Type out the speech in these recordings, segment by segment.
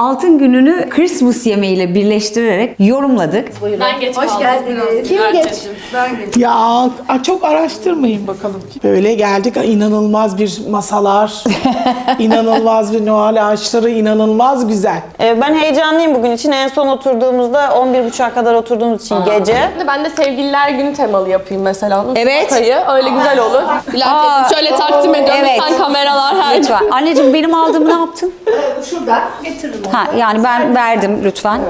altın gününü Christmas yemeğiyle birleştirerek yorumladık. Ben geç Hoş kaldım. geldiniz. Kim geç? Ben geç. Ya a- çok araştırmayın bakalım. Böyle geldik inanılmaz bir masalar, inanılmaz bir Noel ağaçları, inanılmaz güzel. Ee, Ben heyecanlıyım bugün için. En son oturduğumuzda 11.30'a kadar oturduğumuz için gece. Ben de sevgililer günü temalı yapayım mesela. Evet. Ortayı. Öyle güzel olur. Bülent Aa, şöyle takdim ediyorum. evet. Lütfen kameralar her Lütfen. Anneciğim benim aldığımı ne yaptın? Şuradan getiririm Ha yani ben verdim lütfen.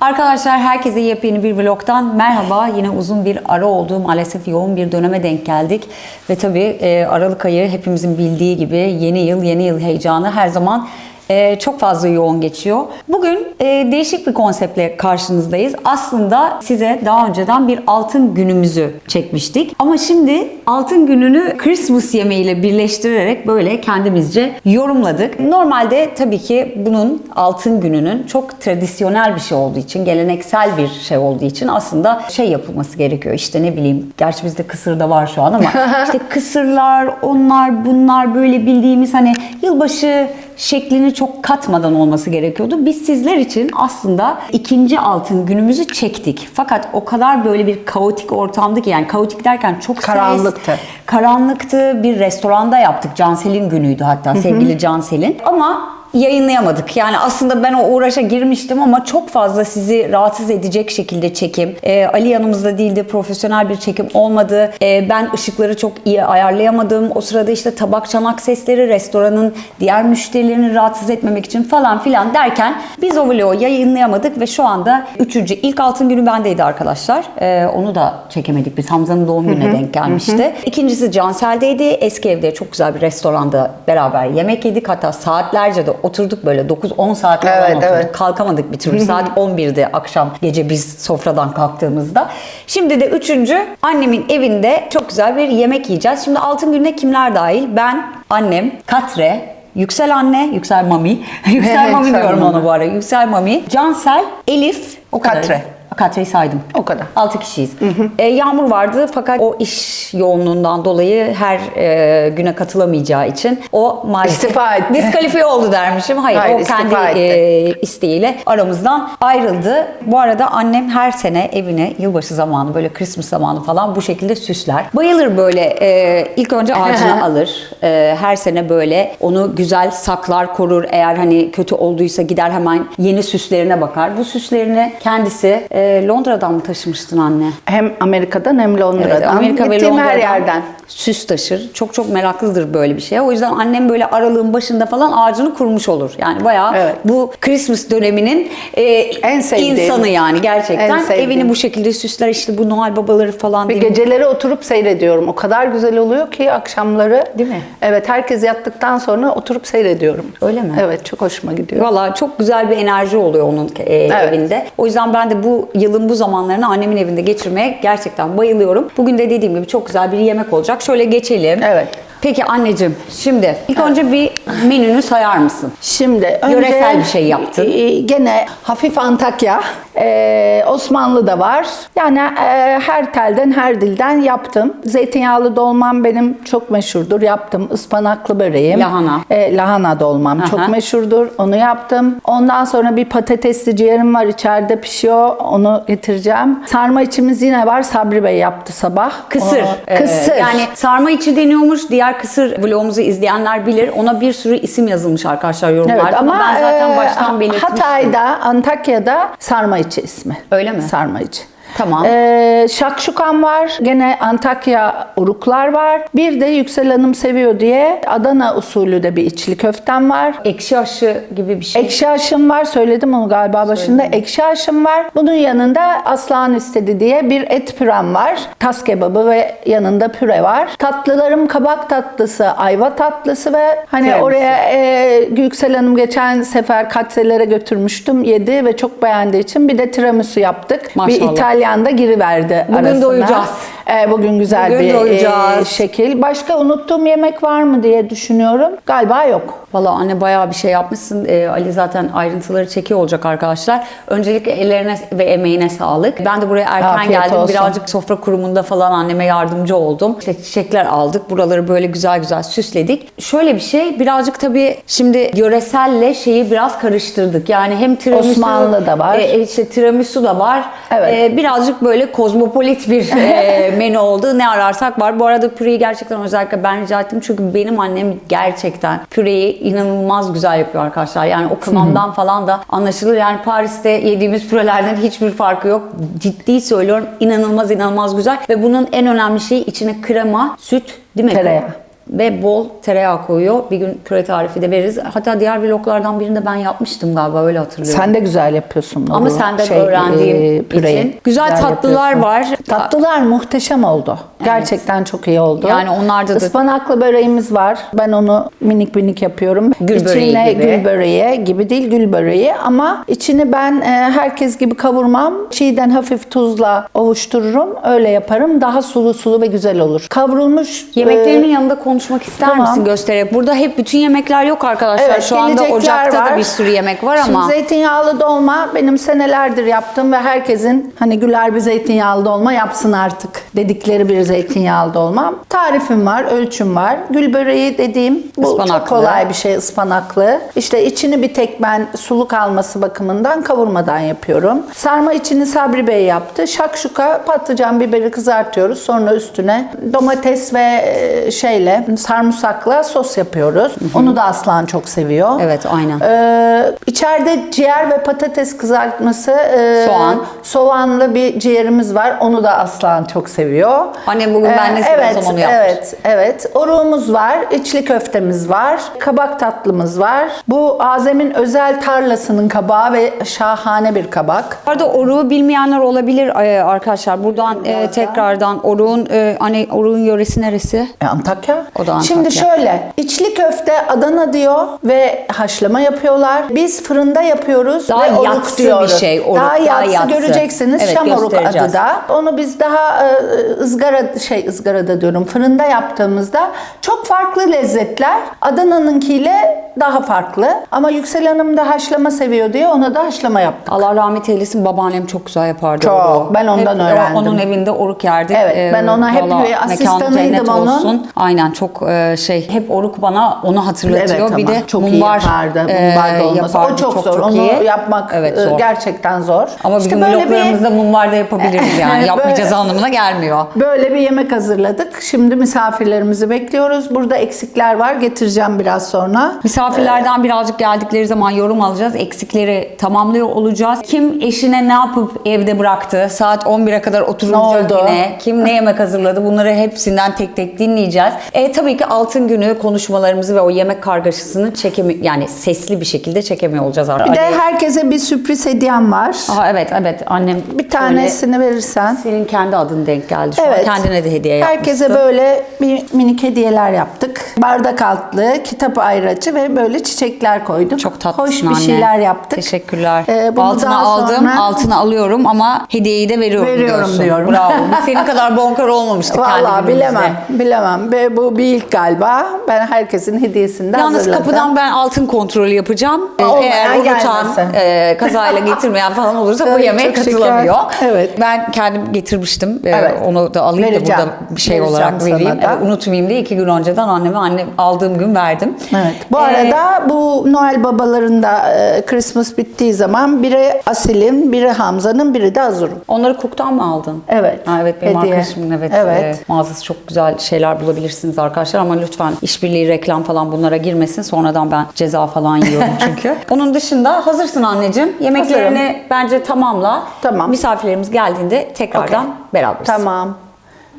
Arkadaşlar herkese yepyeni bir vlogtan merhaba. Yine uzun bir ara oldu. Maalesef yoğun bir döneme denk geldik. Ve tabii e, Aralık ayı hepimizin bildiği gibi yeni yıl, yeni yıl heyecanı her zaman e, çok fazla yoğun geçiyor. Bugün e, değişik bir konseptle karşınızdayız. Aslında size daha önceden bir altın günümüzü çekmiştik. Ama şimdi altın gününü Christmas yemeğiyle birleştirerek böyle kendimizce yorumladık. Normalde tabii ki bunun altın gününün çok tradisyonel bir şey olduğu için, geleneksel bir şey olduğu için aslında şey yapılması gerekiyor. İşte ne bileyim, gerçi bizde kısır da var şu an ama işte kısırlar, onlar, bunlar böyle bildiğimiz hani yılbaşı şeklini çok katmadan olması gerekiyordu. Biz sizler için aslında ikinci altın günümüzü çektik. Fakat o kadar böyle bir kaotik ortamdı ki yani kaotik derken çok stres, Karanlıktı. Karanlıktı. Bir restoranda yaptık. Cansel'in günüydü hatta sevgili Cansel'in. Ama yayınlayamadık. Yani aslında ben o uğraşa girmiştim ama çok fazla sizi rahatsız edecek şekilde çekim. Ee, Ali yanımızda değildi. Profesyonel bir çekim olmadı. Ee, ben ışıkları çok iyi ayarlayamadım. O sırada işte tabak çanak sesleri, restoranın diğer müşterilerini rahatsız etmemek için falan filan derken biz o vlogu yayınlayamadık ve şu anda üçüncü, ilk altın günü bendeydi arkadaşlar. Ee, onu da çekemedik biz. Hamza'nın doğum gününe denk gelmişti. İkincisi Cansel'deydi. Eski evde çok güzel bir restoranda beraber yemek yedik. Hatta saatlerce de oturduk böyle 9-10 saat falan Evet, oturduk. evet. Kalkamadık bir türlü. Saat 11'de akşam gece biz sofradan kalktığımızda. Şimdi de üçüncü annemin evinde çok güzel bir yemek yiyeceğiz. Şimdi altın gününe kimler dahil? Ben, annem, Katre, Yüksel anne, Yüksel mami. Yüksel mami diyorum ona bu ara. Yüksel mami, Cansel, Elif. O kadar. Katre. Katre'yi saydım. O kadar. 6 kişiyiz. E, Yağmur vardı fakat o iş yoğunluğundan dolayı her e, güne katılamayacağı için o maalesef İstifa etti. diskalifiye oldu dermişim. Hayır, Hayır, o kendi etti. e, isteğiyle aramızdan ayrıldı. Bu arada annem her sene evine yılbaşı zamanı böyle Christmas zamanı falan bu şekilde süsler. Bayılır böyle e, ilk önce ağacını alır. E, her sene böyle onu güzel saklar korur. Eğer hani kötü olduysa gider hemen yeni süslerine bakar. Bu süslerini kendisi e, Londra'dan mı taşımıştın anne? Hem Amerika'dan hem Londra'dan. Evet, Amerika ve Gittiğim Londra'dan her yerden. süs taşır. Çok çok meraklıdır böyle bir şeye. O yüzden annem böyle aralığın başında falan ağacını kurmuş olur. Yani bayağı Evet. bu Christmas döneminin e, En sevdiğim. insanı yani gerçekten. En sevdiğim. Evini bu şekilde süsler işte bu Noel babaları falan. Ve değil mi? geceleri oturup seyrediyorum. O kadar güzel oluyor ki akşamları. Değil mi? Evet herkes yattıktan sonra oturup seyrediyorum. Öyle mi? Evet çok hoşuma gidiyor. Valla çok güzel bir enerji oluyor onun e, evinde. O yüzden ben de bu yılın bu zamanlarını annemin evinde geçirmeye gerçekten bayılıyorum. Bugün de dediğim gibi çok güzel bir yemek olacak. Şöyle geçelim. Evet. Peki anneciğim şimdi ilk önce bir menünü sayar mısın? Şimdi önce Yöresel bir şey yaptın. e, gene hafif Antakya. E, Osmanlı da var. Yani e, her telden her dilden yaptım. Zeytinyağlı dolmam benim çok meşhurdur. Yaptım. Ispanaklı böreğim. Lahana. E, lahana dolmam Aha. çok meşhurdur. Onu yaptım. Ondan sonra bir patatesli ciğerim var içeride pişiyor. Onu getireceğim. Sarma içimiz yine var. Sabri Bey yaptı sabah. Kısır. Ee, kısır. yani sarma içi deniyormuş. Diğer kısır vlogumuzu izleyenler bilir. Ona bir sürü isim yazılmış arkadaşlar yorumlarda. Evet ama, ben zaten e, baştan belirtmiştim. Hatay'da, Antakya'da sarma içi ismi. Öyle mi? Sarma içi. Tamam. E, şakşukan var. Gene Antakya uruklar var. Bir de Yüksel Hanım seviyor diye Adana usulü de bir içli köftem var. Ekşi aşı gibi bir şey. Ekşi aşım var. Söyledim onu galiba başında. Ekşi aşım var. Bunun yanında aslan istedi diye bir et pürem var. Tas kebabı ve yanında püre var. Tatlılarım kabak tatlısı, ayva tatlısı ve hani Tiramisu. oraya e, Yüksel Hanım geçen sefer katselere götürmüştüm. Yedi ve çok beğendiği için bir de tiramisu yaptık. Maşallah. Bir İtalyan da giriverdi Bugün arasına. doyacağız. Ee, bugün güzel Bugün bir doyacağız. e, şekil. Başka unuttuğum yemek var mı diye düşünüyorum. Galiba yok. Valla anne bayağı bir şey yapmışsın. Ee, Ali zaten ayrıntıları çekiyor olacak arkadaşlar. Öncelikle ellerine ve emeğine sağlık. Ben de buraya erken Afiyet geldim. olsun. Birazcık sofra kurumunda falan anneme yardımcı oldum. İşte çiçekler aldık. Buraları böyle güzel güzel süsledik. Şöyle bir şey birazcık tabii şimdi yöreselle şeyi biraz karıştırdık. Yani hem tiramisu Osmanlı da var. e, işte tiramisu da var. Evet. E, birazcık böyle kozmopolit bir e, menü oldu. Ne ararsak var. Bu arada püreyi gerçekten özellikle ben rica ettim. Çünkü benim annem gerçekten püreyi inanılmaz güzel yapıyor arkadaşlar. Yani o kıvamdan falan da anlaşılır. Yani Paris'te yediğimiz pürelerden hiçbir farkı yok. Ciddi söylüyorum. İnanılmaz inanılmaz güzel. Ve bunun en önemli şeyi içine krema, süt değil mi? Tereyağı. Ve bol tereyağı koyuyor. Bir gün püre tarifi de veririz. Hatta diğer vloglardan birinde ben yapmıştım galiba öyle hatırlıyorum. Sen de güzel yapıyorsun. bunu. Ama senden Şey, öğrendiğim e, püreyi. için. Güzel tatlılar yapıyorsun. var. Tatlılar muhteşem oldu. Gerçekten çok iyi oldu. Yani onlarda da- Ispanaklı böreğimiz var. Ben onu minik minik yapıyorum. Gül böreği İçine gibi. gül böreği gibi değil gül böreği ama içini ben e, herkes gibi kavurmam. Çiğden hafif tuzla ovuştururum. Öyle yaparım. Daha sulu sulu ve güzel olur. Kavrulmuş Yemeklerinin e, yanında konuşmak ister tamam. misin göstererek? Burada hep bütün yemekler yok arkadaşlar. Evet, Şu anda ocakta da var. bir sürü yemek var Şimdi ama. zeytinyağlı dolma benim senelerdir yaptığım ve herkesin hani Güler bir zeytinyağlı dolma yapsın artık dedikleri bir zeytinyağlı dolma. Tarifim var, ölçüm var. Gül böreği dediğim bu çok Ispanaklı. kolay bir şey ıspanaklı. İşte içini bir tek ben sulu kalması bakımından kavurmadan yapıyorum. Sarma içini Sabri Bey yaptı. Şakşuka patlıcan biberi kızartıyoruz. Sonra üstüne domates ve e, şeyle sarımsakla sos yapıyoruz. Onu da Aslan çok seviyor. Evet aynen. Ee, içeride ciğer ve patates kızartması, e, Soğan. soğanlı bir ciğerimiz var. Onu da Aslan çok seviyor. Annem bugün ben ne evet, seviyorsam onu yapmış. Evet, evet. Oruğumuz var, içli köftemiz var, kabak tatlımız var. Bu Azem'in özel tarlasının kabağı ve şahane bir kabak. Bu arada oruğu bilmeyenler olabilir e, arkadaşlar. Buradan e, tekrardan oruğun e, hani oruğun yöresi neresi? E, Antakya. O da Antakya. Şimdi şöyle, içli köfte Adana diyor ve haşlama yapıyorlar. Biz fırında yapıyoruz Daha ve oruk yatsı bir diyoruz. şey, oruk, daha daha yatsı, yatsı. göreceksiniz. Evet, Şam oruk adı da. Onu biz daha e, ızgara şey ızgarada diyorum fırında yaptığımızda çok farklı lezzetler. Adana'nınkiyle daha farklı. Ama Yüksel Hanım da haşlama seviyor diye ona da haşlama yaptık. Allah rahmet eylesin babaannem çok güzel yapardı Çok. oruğu. Ben ondan Hep, öğrendim. Onun evinde oruk yerdik. Evet, ben ona hep asistanıydım onun. olsun. Aynen çok e, şey hep oruk bana onu hatırlatıyor. Evet bir ama de çok iyi mumbar, yapardı. e, Mumbar dolması. yapardı. O çok, zor. Onu iyi. yapmak evet, e, zor. gerçekten zor. Ama İşte bizim böyle bir- mumbar da yapabiliriz yani. Yapmayacağız anlamına gelmiyor. Böyle bir yemek hazırladık. Şimdi misafirlerimizi bekliyoruz. Burada eksikler var. Getireceğim biraz sonra. Misafirlerden birazcık geldikleri zaman yorum alacağız. Eksikleri tamamlıyor olacağız. Kim eşine ne yapıp evde bıraktı? Saat 11'e kadar oturulacak yine. Kim ne yemek hazırladı? Bunları hepsinden tek tek dinleyeceğiz. E, tabii ki altın günü konuşmalarımızı ve o yemek kargaşasını çekemi yani sesli bir şekilde çekemiyor olacağız. Bir de herkese bir sürpriz hediyem var. Aha, evet evet annem Bir tanesini verirsen. senin kendi adın denk geldi şu Evet. an. Kendine de hediye yapmışsın. Herkese böyle minik hediyeler yaptık. Bardak altlı, kitap ayracı ve böyle çiçekler koydum. Çok tatlısın Hoş bir anne. şeyler yaptık. Teşekkürler. Ee, bunu altına aldım, sonra- altına alıyorum ama hediyeyi de veriyorum, Veriyorum diyorsun. diyorum. Bravo. Biz senin kadar bonkör olmamıştık Vallahi bilemem, bilemem. Ve bu bir ilk galiba. Ben herkesin hediyesini de Yalnız hazırladım. kapıdan ben altın kontrolü yapacağım. Ee, Olmayan Eğer unutan, gelmesin. e, kazayla getirmeyen falan olursa bu yemeğe çok şeker. katılamıyor. Evet. Ben kendim getirmiştim. Ee, Evet. Onu da alayım Vereceğim. da burada bir şey Vereceğim olarak sana vereyim. da. Evet, unutmayayım diye iki gün önceden anneme annem aldığım gün verdim. Evet. Bu Ee, arada bu Noel babalarında e, Christmas bittiği zaman biri Asil'in, biri Hamza'nın, biri de Azur'un. Onları Cook'tan mı aldın? Evet. Ha, evet benim Hediye. arkadaşımın evet, Evet. e, mağazası çok güzel şeyler bulabilirsiniz arkadaşlar ama lütfen işbirliği reklam falan bunlara girmesin. Sonradan ben ceza falan yiyorum çünkü. Onun dışında hazırsın anneciğim. Yemeklerini bence tamamla. Tamam. Misafirlerimiz geldiğinde tekrardan beraberiz. Tamam.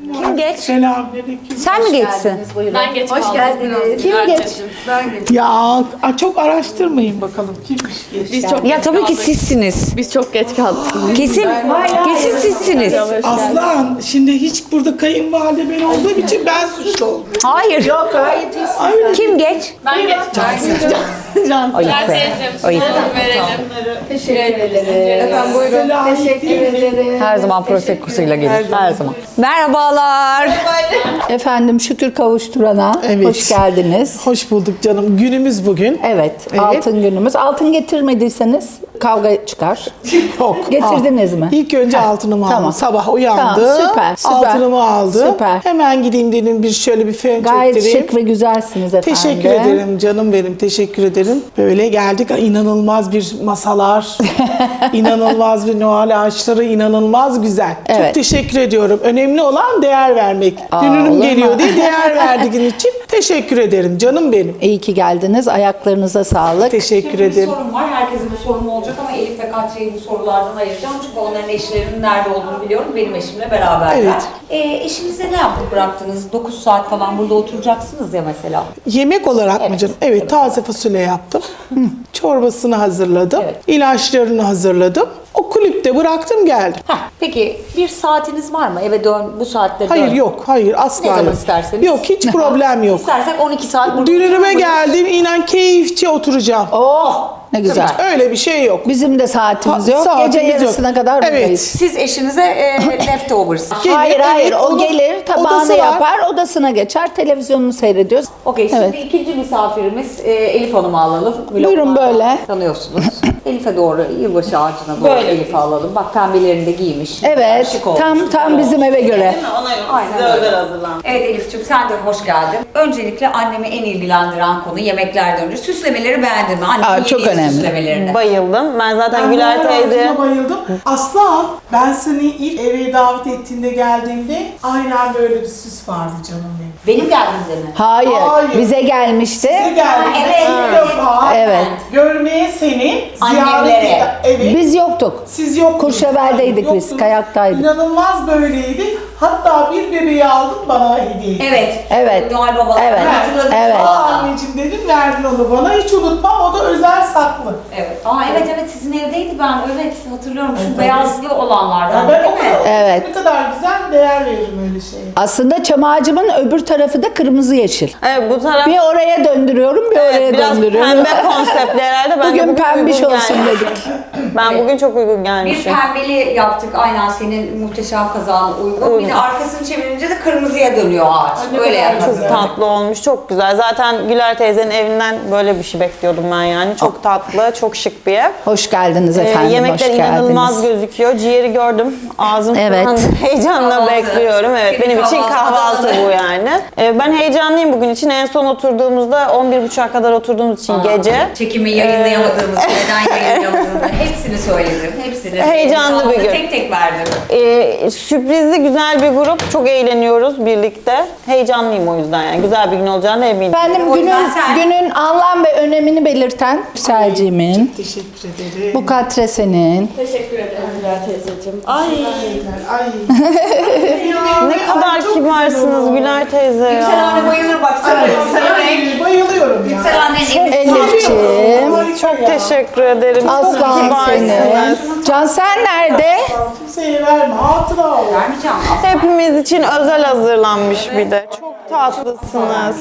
Kim geç? Selamünaleyküm. Sen mi geçsin? Ben geç Hoş geldiniz. Kim geç? Ya a- çok araştırmayın bakalım kimmiş geç. Biz çok Ya geç tabii ki kaldık. sizsiniz. Biz çok geç kaldık. Kesin, kesin sizsiniz. Aslan şimdi hiç burada kayınvalide ben olduğum için ben suçlu oldum. Hayır. Yok. Öyle Kim geç? Ben geç. Ayıp be. Ayıp. Efendim buyurun. Teşekkür ederim. Her zaman proseccosuyla gelir. Her zaman. Merhabalar. Efendim şükür kavuşturana Evet. hoş geldiniz. Hoş bulduk canım. Günümüz bugün. Evet, Evet. altın günümüz. Altın getirmediyseniz kavga çıkar. Yok. Getirdiniz mi? İlk önce altınımı Tamam. aldım. Sabah uyandım. Tamam, süper, süper. Altınımı aldım. Süper. Hemen gideyim dedim bir şöyle bir fön Gayet çektireyim. şık ve güzelsiniz efendim. Teşekkür ederim canım benim. Teşekkür ederim. Böyle geldik. inanılmaz bir masalar. inanılmaz bir Noel ağaçları. inanılmaz güzel. Çok Evet. teşekkür ediyorum. Önemli olan değer vermek. Aa, Dünürüm geliyor mu? diye değer verdiğin için teşekkür ederim canım benim. İyi ki geldiniz. Ayaklarınıza sağlık. Teşekkür Şimdi bir ederim. sorun var. Herkesin bir sorunu olacak ama Elif ve Katya'yı bu sorulardan ayıracağım. Çünkü onların eşlerinin nerede olduğunu biliyorum. Benim eşimle beraberler. Evet. Ee, eşinize ne yaptık bıraktınız? 9 saat falan burada oturacaksınız ya mesela. Yemek olarak mı Evet, canım? Evet, taze fasulye yaptım. Çorbasını hazırladım. Evet. İlaçlarını hazırladım. O kulüpte bıraktım geldim. Heh, peki bir saatiniz var mı? Eve dön, bu saatte dön. Hayır yok, hayır asla Ne zaman yok. isterseniz. Yok hiç problem yok. İstersek 12 saat burada Dünürüme otururuz. geldim inan keyifçi oturacağım. Oh ne güzel. Öyle bir şey yok. Bizim de saatimiz Ha, yok. saatimiz Gece yok. yarısına kadar Evet. buradayız. Siz eşinize e, leftovers. Gelir, Hayır hayır evet, o onun gelir tabağını odası var. yapar odasına geçer televizyonunu seyrediyoruz. Okey şimdi Evet. ikinci misafirimiz e, Elif Hanım'ı alalım. Buyurun Vloglardan böyle. Tanıyorsunuz. Elif'e doğru yılbaşı ağacına doğru. Elif'i alalım. Bak pembelerini de giymiş. Evet Şık olmuş. tam tam bizim eve göre. Ona göre Aynen size öyle. özel hazırlanmış. Evet Elif'ciğim sen de hoş geldin. Öncelikle annemi en ilgilendiren konu yemeklerden önce süslemeleri beğendin mi? Annemin Aa, çok önemli. süslemelerini. Bayıldım. Ben zaten Güler teyze ağacına bayıldım. Aslan ben seni ilk eve davet ettiğinde geldiğimde aynen böyle bir süs vardı canım benim. Benim geldiğimde mi? Hayır, Hayır. bize gelmişti. Size geldiğinde evet. ilk defa Evet. görmeye seni ziyaret Annemlere. et- Evet. Biz yoktuk. Siz yoktunuz. Kurşevel'deydik biz, Yoktunuz. kayaktaydık. İnanılmaz böyleydi. Hatta bir bebeği aldım bana hediye. Evet. Evet. Noel Baba. Evet. Hatırladım. Evet. Aa anneciğim dedim verdin onu bana hiç unutmam o da özel saklı. Evet. Aa evet evet sizin evdeydi ben. Evet hatırlıyorum. Şu Evet, beyazlı olanlardan Ya ben o değil mi? kadar, Evet. ne kadar güzel değer veririm öyle şeye. Aslında çam ağacımın öbür tarafı da kırmızı yeşil. Evet bu taraf Bir oraya döndürüyorum, bir evet, oraya biraz döndürüyorum. pembe konseptli herhalde. Ben de Bugün pembiş uygun olsun gelmiş. dedik. Ben bugün çok uygun Bir gelmişim. pembeli yaptık aynen senin muhteşem kazağına uygun. Bir De arkasını çevirince de kırmızıya dönüyor ağaç. ne Böyle kadar. Çok tatlı olmuş, çok güzel. Zaten Güler teyzenin evinden böyle bir şey bekliyordum ben yani. Çok tatlı, çok şık bir ev. Hoş geldiniz Ee, efendim, yemekler hoş inanılmaz geldiniz. gözüküyor. Ciğeri gördüm. Ağzım Evet. heyecanla Kahvaltı. bekliyorum. Evet, Senin benim için kahvaltı bu yani. Ee, ben heyecanlıyım bugün için. En son oturduğumuzda 11.30'a kadar oturduğumuz için gece. Çekimi yayınlayamadığımız, neden yayınlayamadığımız hepsini söyledim. Hepsini. Heyecanlı bir gün. Tek tek verdim. Ee, sürprizli güzel bir grup. Çok eğleniyoruz birlikte. Heyecanlıyım o yüzden yani. Güzel bir gün olacağına eminim. Efendim O günün, yüzden sen- günün anlam ve önemini belirten Selciğimin, Teşekkür ederim. bu katresenin, Teşekkür ederim Güler teyzeciğim. Ay. Ay. Ne kadar kibarsınız Güler teyze Yüksel ya. anne bayılır bak sana. Yüksel anne. Bayılıyorum ya. Yüksel anne. Elif'ciğim, Çok teşekkür ederim. Çok Aslan kibarsınız. senin. Cansel nerede? Kimseye verme hatıra ol. Vermeyeceğim. Hepimiz için özel hazırlanmış bir de. Çok tatlısınız.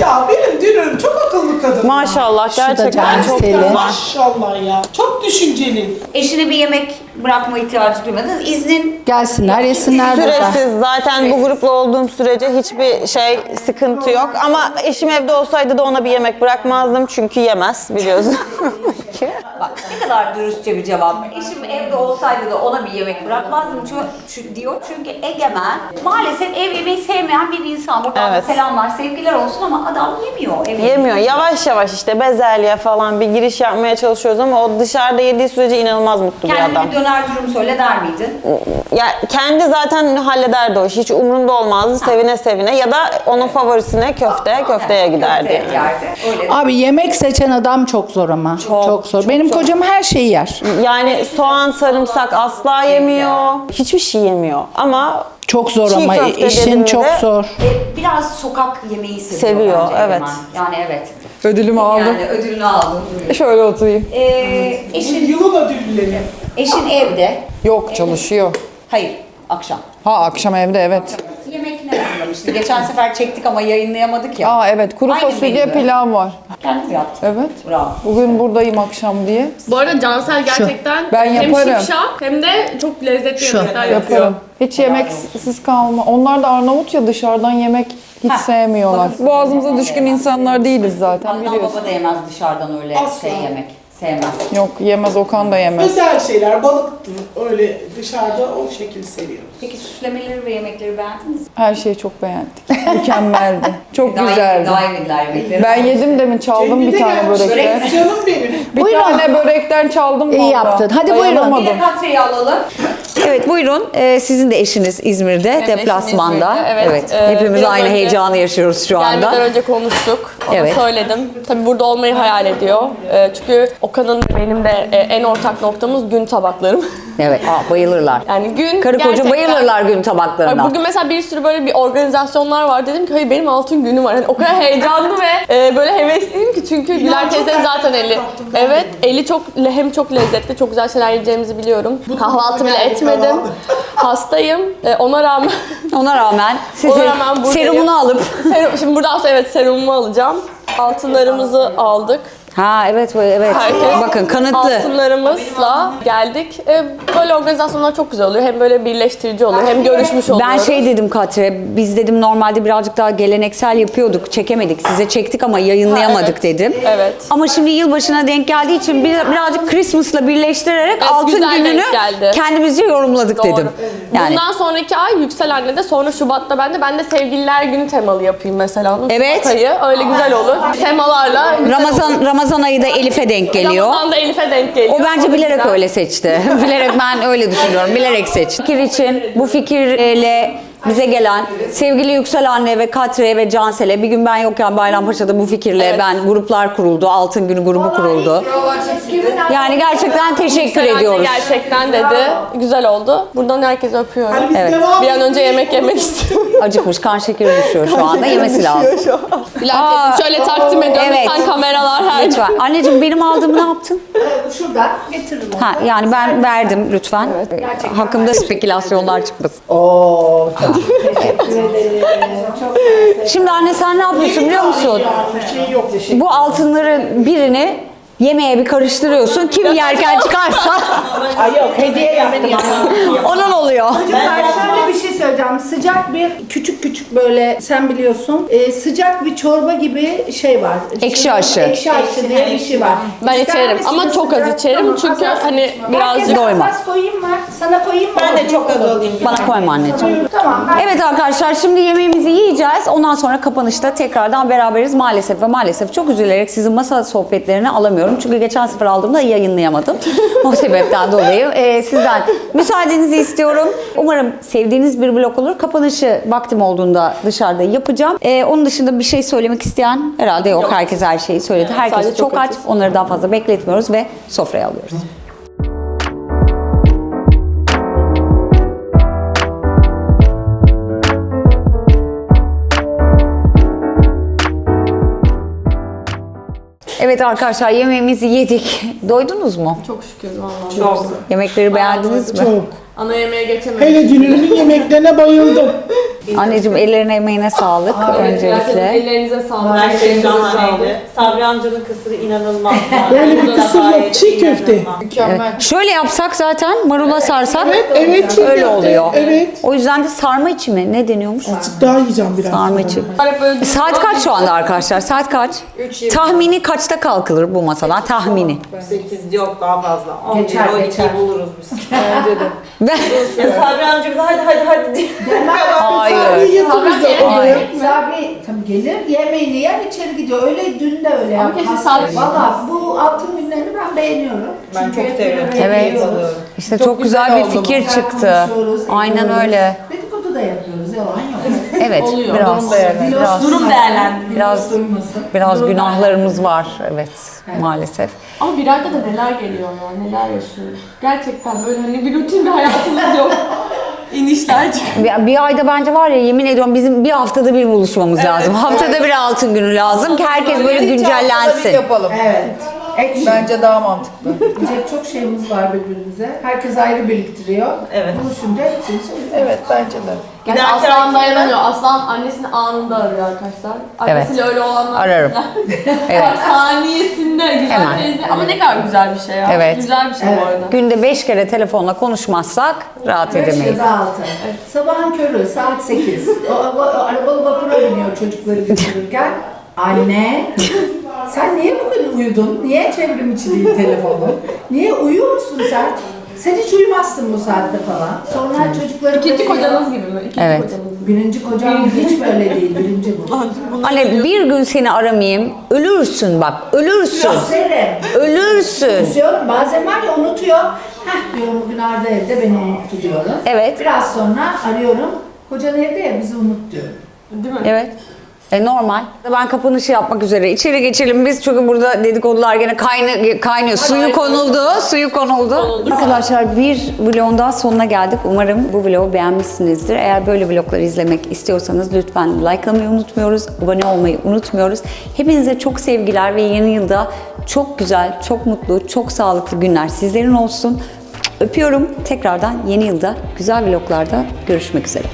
Ya benim dünürüm çok akıllı kadın. Maşallah gerçekten Can çok güzel. Maşallah ya. Çok düşünceli. Eşine bir yemek bırakma ihtiyacı duymadınız. İznin Gelsinler, yesinler burada. Süresiz zaten bu grupla olduğum sürece hiçbir şey sıkıntı yok. Ama eşim evde olsaydı da ona bir yemek bırakmazdım çünkü yemez biliyorsun. Bak ne kadar dürüstçe bir cevap. Eşim evde olsaydı da ona bir yemek bırakmazdım çünkü, diyor. Çünkü Egemen maalesef ev yemeği sevmeyen bir insan. Buradan Evet. da selamlar, sevgiler olsun ama adam yemiyor. Ev. Yemiyor. Yavaş yavaş işte bezelye falan bir giriş yapmaya çalışıyoruz ama o dışarıda yediği sürece inanılmaz mutlu bir Kendine adam. bir döner dürüm söyle der miydin? Ya kendi zaten hallederdi o işi. Hiç umrunda olmazdı. Sevine sevine ya da onun favorisine köfte, köfteye giderdi. Köfte yerdi. Öyle. Abi yemek seçen adam çok zor ama. Çok, zor. Benim kocam her şeyi yer. Yani soğan, sarımsak asla yemiyor. Hiçbir şey yemiyor. Ama Çok zor Çiğ ama köfte işin dedim çok de- zor. E, biraz sokak yemeği seviyor. Seviyor, bence evet. Egemen. Yani evet. Ödülümü aldım. Yani ödülünü aldın. Şöyle oturayım. Ee, eşin, Yılın ödülleri. eşin evde. Yok çalışıyor. Hayır, akşam. Ha akşam evde evet. İşte. Geçen sefer çektik ama yayınlayamadık ya. Aa evet kuru Aynı fasulye menü. pilav var. Kendim yaptım. Evet. Bravo. Bugün buradayım akşam diye. Bu arada Cansel gerçekten Ben hem yaparım. şipşak hem de çok lezzetli yemekler yapıyor. Yaparım. Hiç yemeksiz kalma. Onlar da Arnavut ya dışarıdan yemek hiç Ha, sevmiyorlar. Boğazımıza düşkün insanlar değiliz zaten Annem biliyorsun. baba da yemez dışarıdan öyle şey yemek. Sevmez. Yok yemez Okan da yemez. Özel şeyler, balıktır. Öyle dışarıda o şekil seviyoruz. Peki süslemeleri ve yemekleri beğendiniz mi? Her şeyi çok beğendik. Mükemmeldi. Çok Daha güzeldi. Daha yemediler yemekleri. Ben yedim demin çaldım bir tane gelmiş. börekten. Börek canım benim. Bir Buyurun. tane börekten çaldım İyi valla. yaptın. Hadi buyurun. Dayanamadım. Bir de katreyi alalım. Evet buyurun. Ee, sizin de eşiniz İzmir'de, eşim deplasmanda. İzmir'de, evet. Ee, Hepimiz aynı önce- heyecanı yaşıyoruz şu anda. Gelmeden önce konuştuk. Ona Evet. söyledim. Tabii burada olmayı hayal ediyor. Ee, çünkü Okan'ın benim de e, en ortak noktamız gün tabaklarım. Evet, aa, bayılırlar. Yani gün Karı koca gerçekten- bayılırlar gün Bak tabaklarına. Bugün mesela bir sürü böyle bir organizasyonlar var. Dedim ki hayır benim altın günüm var. Hani o kadar heyecanlı ve e, böyle hevesliyim ki çünkü Güler çok teyzenin zaten erken eli. kalktım ben de. Evet eli çok hem çok lezzetli, çok güzel şeyler yiyeceğimizi biliyorum. Kahvaltı bile geldi etmedim. kahvaltı. Hastayım. E, ona rağmen Ona rağmen sizi Ona rağmen buradayım. serumunu alıp serum, şimdi buradan sonra evet serumumu alacağım. Altınlarımızı aldık. Ha evet evet. Herkes Bakın kanıtlı. Altınlarımızla geldik. E, böyle organizasyonlar çok güzel oluyor. Hem böyle birleştirici oluyor hem görüşmüş oluyoruz. Ben şey dedim Katre, biz dedim normalde birazcık daha geleneksel yapıyorduk, çekemedik. Size çektik ama yayınlayamadık Ha, evet. dedim. Evet. Ama şimdi yılbaşına denk geldiği için bir- birazcık Christmas'la birleştirerek Evet, altın güzel denk gününü geldi. kendimizce yorumladık Doğru. dedim. Yani Bundan sonraki ay Yüksel Anne'de sonra Şubat'ta ben de ben de sevgililer günü temalı yapayım mesela. Evet. Şubat ayı öyle güzel olur. Temalarla güzel olur. Ramazan Ramazan ayı da Elif'e denk geliyor. Ramazan da Elif'e denk geliyor. O bence bilerek öyle seçti. bilerek ben öyle düşünüyorum. Bilerek seçti. Fikir için bu fikirle bize gelen sevgili Yüksel Anne ve Katre ve Cansel'e bir gün ben yokken Bayrampaşa'da bu fikirle Evet. ben gruplar kuruldu. Altın Günü grubu kuruldu. Yani gerçekten teşekkür Yüksel Anne ediyoruz. Gerçekten dedi. Güzel oldu. Buradan herkese öpüyorum. Evet. Bir an önce yemek yemek istiyorum. Acıkmış, kan şekeri düşüyor şu anda. Yemesi lazım. Bilal Aa, teyze şöyle takdim ediyorum. evet. Lütfen kameralar her Lütfen. Anneciğim benim aldığımı ne yaptın? Şuradan getiririm onu. Ha, yani ben verdim lütfen. Hakkımda spekülasyonlar çıkmasın. Oo, çok teşekkür ederim. Çok Şimdi anne sen ne yapıyorsun biliyor musun? Bir şey yok. Bu altınların birini yemeğe bir karıştırıyorsun. Kim yerken çıkarsa Ay yok hediye yaptım. onun oluyor. Ben şöyle bir şey söyleyeceğim. Sıcak bir küçük küçük böyle sen biliyorsun e, sıcak bir çorba gibi şey var. Ekşi aşı. Ekşi aşı diye bir şey var. Ben İster içerim misiniz ama çok az sıcak? içerim Tamam, çünkü az az hani içme. birazcık- Herkese Doyma. az az koyayım mı? Sana koyayım mı? Ben de çok az olayım. Bana koyma anneciğim. Tamam ben Evet arkadaşlar şimdi yemeğimizi yiyeceğiz. Ondan sonra kapanışta tekrardan beraberiz maalesef ve maalesef çok üzülerek sizin masa sohbetlerini alamıyorum. Çünkü geçen sefer aldığımda yayınlayamadım. o sebepten dolayı e, sizden müsaadenizi istiyorum. Umarım sevdiğiniz bir blok olur. Kapanışı vaktim olduğunda dışarıda yapacağım. E, onun dışında bir şey söylemek isteyen herhalde yok. Herkes her şeyi söyledi. Herkes çok, aç. Onları daha fazla bekletmiyoruz ve sofraya alıyoruz. Evet arkadaşlar yemeğimizi yedik. Doydunuz mu? Çok şükür vallahi. Çok. Yemekleri beğendiniz mi? Çok. Ana yemeğe geçemedim. Hele dünürümün yemeklerine bayıldım. Anneciğim ellerine emeğine sağlık öncelikle. Ellerinize sağlık. Her şey şahaneydi. Sabri amcanın kısırı inanılmaz. Böyle bir kısır yok. Çiğ köfte. Şöyle yapsak zaten marula sarsak Evet çiğ öyle köfte. oluyor. Evet. O yüzden de sarma içi mi? Ne deniyormuş? Azıcık daha yiyeceğim biraz. Sarma içi. Saat kaç şu anda arkadaşlar? Saat kaç? Tahmini kaçta kalkılır bu masadan? Tahmini. 8 yok daha fazla. 11, Geçer, 12 geçer. buluruz biz. Ben... Ya Sabri amca bize hadi hadi hadi diye. Hayır. Yatırırız odaya. Sabri tabii gelir yemeğini yer içeri gidiyor. Öyle dün de öyle yaptı. keşke Sabri- Valla bu altın günlerini ben beğeniyorum. Ben Çünkü çok hep seviyorum. Evet. yiyoruz. İşte çok, güzel, bir fikir Güzel çıktı. konuşuyoruz, Aynen ediyoruz. öyle. Dedikodu da yapıyoruz yalan yok. Evet, biraz Biraz Durum değerlendirme. biraz duymasın. biraz günahlarımız var. Evet, maalesef. Ama bir ayda da neler geliyor ya, neler yaşıyoruz. Gerçekten böyle hani bir rutin bir hayatımız yok. İnişler çıkıyor. Bir, bir ayda bence var ya yemin ediyorum bizim bir haftada bir buluşmamız lazım. Haftada bir altın günü lazım ki herkes böyle güncellensin. yapalım. Evet. Action. Bence daha mantıklı. Diyecek çok şeyimiz var birbirimize. Herkes ayrı biriktiriyor. Evet. Buluşunca hepsini söylüyor. Evet bence de. Yani Aslan dayanamıyor. Aslan annesini anında arıyor arkadaşlar. Annesiyle öyle olanlar. Ararım. Evet. Saniyesinde güzel Hemen. teyze. Ama ne kadar güzel bir şey ya. Evet. Güzel bir şey bu arada. Günde beş kere telefonla konuşmazsak rahat Beş edemeyiz. ya da altı. Sabahın körü saat 8. O, o, o, arabalı vapura biniyor çocukları götürürken. Anne sen niye bugün uyudun? Niye çevrim içi değil telefonun? Niye uyuyor musun sen? Sen hiç uyumazsın bu saatte falan. Sonra çocukları İkinci kocanız gibi mi? İkinci Evet. kocanız. Birinci kocam hiç böyle değil. Birinci bu. Anne bir gün seni aramayayım. Ölürsün bak. Ölürsün. Serim. Ölürsün. Üzüyorum. Bazen var ya unutuyor. Heh diyorum bugün Arda evde beni unuttu diyorum. Evet. Biraz sonra arıyorum. Kocan evde ya bizi unut diyorum. Değil mi? Evet. E normal. Ben kapanışı yapmak üzere. İçeri geçelim biz çünkü burada dedikodular gene kayna- kaynıyor. Suyu konuldu, suyu konuldu. Arkadaşlar bir vlogun daha sonuna geldik. Umarım bu vlogu beğenmişsinizdir. Eğer böyle vlogları izlemek istiyorsanız lütfen likelamayı unutmuyoruz. Abone olmayı unutmuyoruz. Hepinize çok sevgiler ve yeni yılda çok güzel, çok mutlu, çok sağlıklı günler sizlerin olsun. Öpüyorum. Tekrardan yeni yılda güzel vloglarda görüşmek üzere.